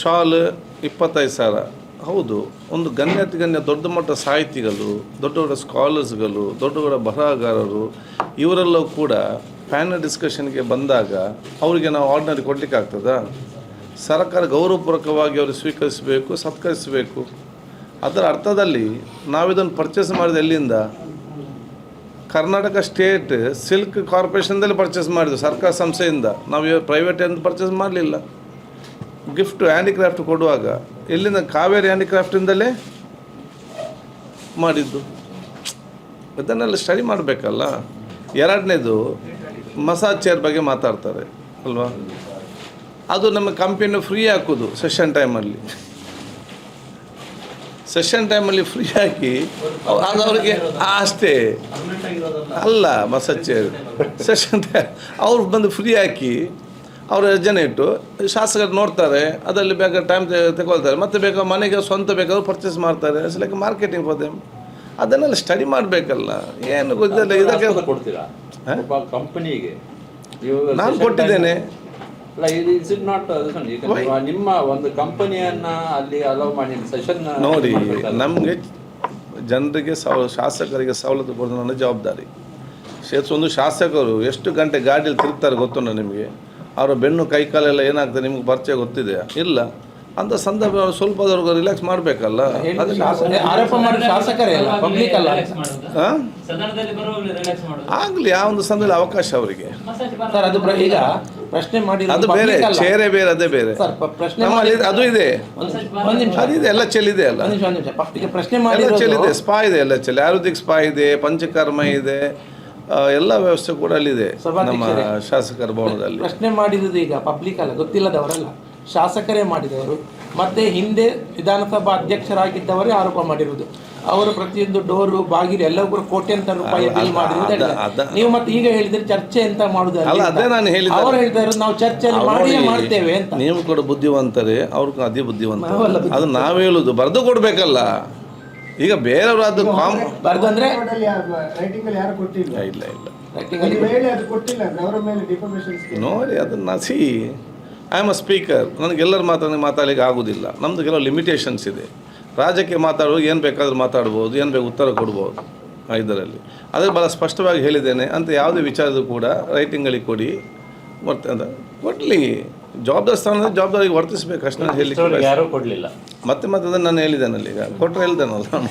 Shawl ಇಪ್ಪತ್ತೈದು ಸಾವಿರ. ಹೌದು, ಒಂದು ಗಣ್ಯತಿ ಗಣ್ಯ ದೊಡ್ಡ ಮಟ್ಟ ಸಾಹಿತಿಗಳು, ದೊಡ್ಡ ದೊಡ್ಡ ಸ್ಕಾಲರ್ಸ್ಗಳು ದೊಡ್ಡ ದೊಡ್ಡ ಬರಹಗಾರರು, ಇವರೆಲ್ಲವೂ ಕೂಡ ಪ್ಯಾನಲ್ ಡಿಸ್ಕಷನ್ಗೆ ಬಂದಾಗ ಅವರಿಗೆ ನಾವು ಆರ್ಡಿನರಿ ಕೊಡಲಿಕ್ಕೆ ಆಗ್ತದಾ? ಸರ್ಕಾರ ಗೌರವಪೂರ್ವಕವಾಗಿ ಅವರು ಸ್ವೀಕರಿಸಬೇಕು, ಸತ್ಕರಿಸಬೇಕು. ಅದರ ಅರ್ಥದಲ್ಲಿ ನಾವಿದನ್ನು ಪರ್ಚೇಸ್ ಮಾಡಿದ ಎಲ್ಲಿಂದ? ಕರ್ನಾಟಕ ಸ್ಟೇಟ್ ಸಿಲ್ಕ್ ಕಾರ್ಪೊರೇಷನ್ದಲ್ಲಿ ಪರ್ಚೇಸ್ ಮಾಡಿದ್ವಿ, ಸರ್ಕಾರ ಸಂಸ್ಥೆಯಿಂದ. ನಾವು ಪ್ರೈವೇಟ್ ಎಂದು ಪರ್ಚೇಸ್ ಮಾಡಲಿಲ್ಲ. ಗಿಫ್ಟ್ ಹ್ಯಾಂಡಿಕ್ರಾಫ್ಟ್ ಕೊಡುವಾಗ ಎಲ್ಲಿಂದ ಕಾವೇರಿ ಹ್ಯಾಂಡಿಕ್ರಾಫ್ಟಿಂದಲೇ ಮಾಡಿದ್ದು. ಅದನ್ನೆಲ್ಲ ಸ್ಟಡಿ ಮಾಡಬೇಕಲ್ಲ. ಎರಡನೇದು ಮಸಾಜ್ ಚೇರ್ ಬಗ್ಗೆ ಮಾತಾಡ್ತಾರೆ, ಅಲ್ವಾ? ಅದು ನಮ್ಮ ಕಂಪನಿ ಫ್ರೀ ಹಾಕೋದು ಸೆಷನ್ ಟೈಮಲ್ಲಿ ಸೆಷನ್ ಟೈಮಲ್ಲಿ ಫ್ರೀ ಹಾಕಿ ಅದು ಅವ್ರಿಗೆ ಅಷ್ಟೇ. ಅಲ್ಲ ಮಸಾಜ್ ಚೇರ್ ಸೆಷನ್ ಟೈಮ್ ಅವ್ರು ಬಂದು ಫ್ರೀ ಹಾಕಿ ಅವ್ರ ಜನ ಇಟ್ಟು ಶಾಸಕರು ನೋಡ್ತಾರೆ ಅದರಲ್ಲಿ ಬೇಕಾದ್ರೆ ಟೈಮ್ ತಗೊಳ್ತಾರೆ. ಮತ್ತೆ ಬೇಕಾದ್ರೆ ಮನೆಗೆ ಸ್ವಂತ ಬೇಕಾದ್ರೂ ಪರ್ಚೇಸ್ ಮಾಡ್ತಾರೆ. ಲೈಕ್ ಮಾರ್ಕೆಟಿಂಗ್ ಫಾರ್ ದೆಮ್ ಅದನ್ನೆಲ್ಲ ಸ್ಟಡಿ ಮಾಡಬೇಕಲ್ಲ. ಏನು ಗೊತ್ತಿಲ್ಲ. ಇದಕ್ಕೆ ಕೊಡ್ತೀರಾ? ಕಂಪನಿಗೆ ನಾನು ಕೊಟ್ಟಿದ್ದೇನೆ. ನಾಟ್ ನಿಮ್ಮ ಒಂದು ಕಂಪನಿಯನ್ನ ಅಲ್ಲಿ ಅಲೋ ಮಾಡಿ ಸೆಷನ್ ನೋಡಿ ನಮಗೆ ಜನರಿಗೆ ಸವ ಶಾಸಕರಿಗೆ ಸವಲತ್ತು ಕೊಡೋದು ನನ್ನ ಜವಾಬ್ದಾರಿ. ಒಂದು ಶಾಸಕರು ಎಷ್ಟು ಗಂಟೆ ಗಾಡಿಯಲ್ಲಿ ತಿರುಗ್ತಾರೆ ಗೊತ್ತುಂಟ ನಿಮಗೆ? ಅವರ ಬೆನ್ನು ಕೈ ಕಾಲೆಲ್ಲ ಏನಾಗ್ತದೆ ನಿಮ್ಗೆ ಪರಿಚಯ ಗೊತ್ತಿದೆ? ಇಲ್ಲ. ಅಂತ ಸಂದರ್ಭ ಸ್ವಲ್ಪ ಸ್ವಲ್ಪದವರೆಗೂ ರಿಲ್ಯಾಕ್ಸ್ ಮಾಡಬೇಕಲ್ಲ? ಆಗ್ಲಿ ಆ ಒಂದು ಸಂದರ್ಭ ಅವಕಾಶ ಅವರಿಗೆ. ಸರ್ ಅದು ಈಗ ಪ್ರಶ್ನೆ ಮಾಡಿ ಅದು ಬೇರೆ ಚೇರೆ ಬೇರೆ ಅದೇ ಬೇರೆ. ಸರ್ ಪ್ರಶ್ನೆ ಅದು ಇದೆ. ಅದಿದೆ ಎಲ್ಲ ಚೆಲ್ಲಿದೆ ಅಲ್ಲ. ಪ್ರಶ್ನೆ ಮಾಡಿ ಚೆಲ್ಲಿದೆ ಸ್ಪಾ ಇದೆ ಎಲ್ಲ ಚೆಲ್ಲಿ ಆಯುರ್ವೇದಿಕ್ ಸ್ಪಾ ಇದೆ ಪಂಚಕರ್ಮ ಇದೆ. ಎಲ್ಲ ವ್ಯವಸ್ಥೆ ಕೂಡ ಅಲ್ಲಿದೆ ನಮ್ಮ. ಶಾಸಕರ ಭವನದಲ್ಲಿ. ಪ್ರಶ್ನೆ ಮಾಡಿರೋದು ಈಗ ಪಬ್ಲಿಕ್ ಅಲ್ಲ ಗೊತ್ತಿಲ್ಲದವರಲ್ಲ. ಶಾಸಕರೇ ಮಾಡಿದವರು ಮತ್ತೆ ಹಿಂದೆ ವಿಧಾನಸಭಾ ಅಧ್ಯಕ್ಷರಾಗಿದ್ದವರೇ ಆರೋಪ ಮಾಡಿರುವುದು. ಅವರು ಪ್ರತಿಯೊಂದು ಡೋರು ಬಾಗಿಲು ಎಲ್ಲವೂ ಕೂಡ ಕೋಟ್ಯಾಂತರ ರೂಪಾಯಿ ಬಿಲ್ ಮಾಡಿರುವುದು. ನೀವು ಮತ್ತೆ ಈಗ ಹೇಳಿದ್ರೆ ಚರ್ಚೆ ಅಂತ ಮಾಡುದು ಅಲ್ಲ, ಅದೇ ನಾನು ಹೇಳಿದ ಅವರು ಹೇಳ್ತಾ ಇರೋದು ನಾವು ಚರ್ಚೆಯಲ್ಲಿ ಮಾಡಿ ಮಾಡ್ತೇವೆ ಅಂತ. ನೀವು ಕೂಡ ಬುದ್ಧಿವಂತರೇ ಅವ್ರಿಗೂ ಅದೇ ಬುದ್ಧಿವಂತ ಅದು ನಾವು ಹೇಳುದು ಬರೆದು ಕೊಡ್ಬೇಕಲ್ಲ. ಈಗ ಬೇರೆಯವರು ಅದು ಕಾಮ್ ಬರ್ದಂದ್ರೆ ರೈಟಿಂಗ್ ಅಲ್ಲಿ ಯಾರು ಕೊಟ್ಟಿಲ್ಲ? ಇಲ್ಲ ಇಲ್ಲ writing ಅಲ್ಲಿ ನೀವು ಅದು ಕೊಟ್ಟಿಲ್ಲ ಅವರ ಮೇಲೆ ಡಿಫಾಮೇಶನ್ ನೋಡಿ ಅದನ್ನು see I am a speaker ನನಗೆಲ್ಲರ ಮಾತಾಡಿ ಮಾತಾಡಲಿಕ್ಕೆ ಆಗೋದಿಲ್ಲ. ನಮ್ಮದು ಕೆಲವು ಲಿಮಿಟೇಷನ್ಸ್ ಇದೆ. ರಾಜ್ಯಕ್ಕೆ ಮಾತಾಡುವಾಗ ಏನು ಬೇಕಾದರೂ ಮಾತಾಡ್ಬೋದು ಏನು ಬೇಕು ಉತ್ತರ ಕೊಡ್ಬೋದು ಇದರಲ್ಲಿ. ಬಹಳ ಭಾಳ ಸ್ಪಷ್ಟವಾಗಿ ಹೇಳಿದ್ದೇನೆ ಅಂತ ಯಾವುದೇ ವಿಚಾರದ್ದು ಕೂಡ ರೈಟಿಂಗಲ್ಲಿ ಕೊಡಿ. ಮತ್ತೆ ಅಂತ ಕೊಡಲಿ. ಜವಾಬ್ದಾರಿ ಸ್ಥಾನದಲ್ಲಿ ಜವಾಬ್ದಾರಿಗೆ ವರ್ತಿಸಬೇಕು ಅಷ್ಟೇ ನಾನು ಹೇಳಿ. ಯಾರು ಮತ್ತೆ ಮತ್ತೆ ಅದನ್ನು ನಾನು ಹೇಳಿದ್ದೇನಲ್ಲ ಈಗ. ಕೊಟ್ಟರೆ ಹೇಳ್ದೇನಲ್ಲ ನಾನು.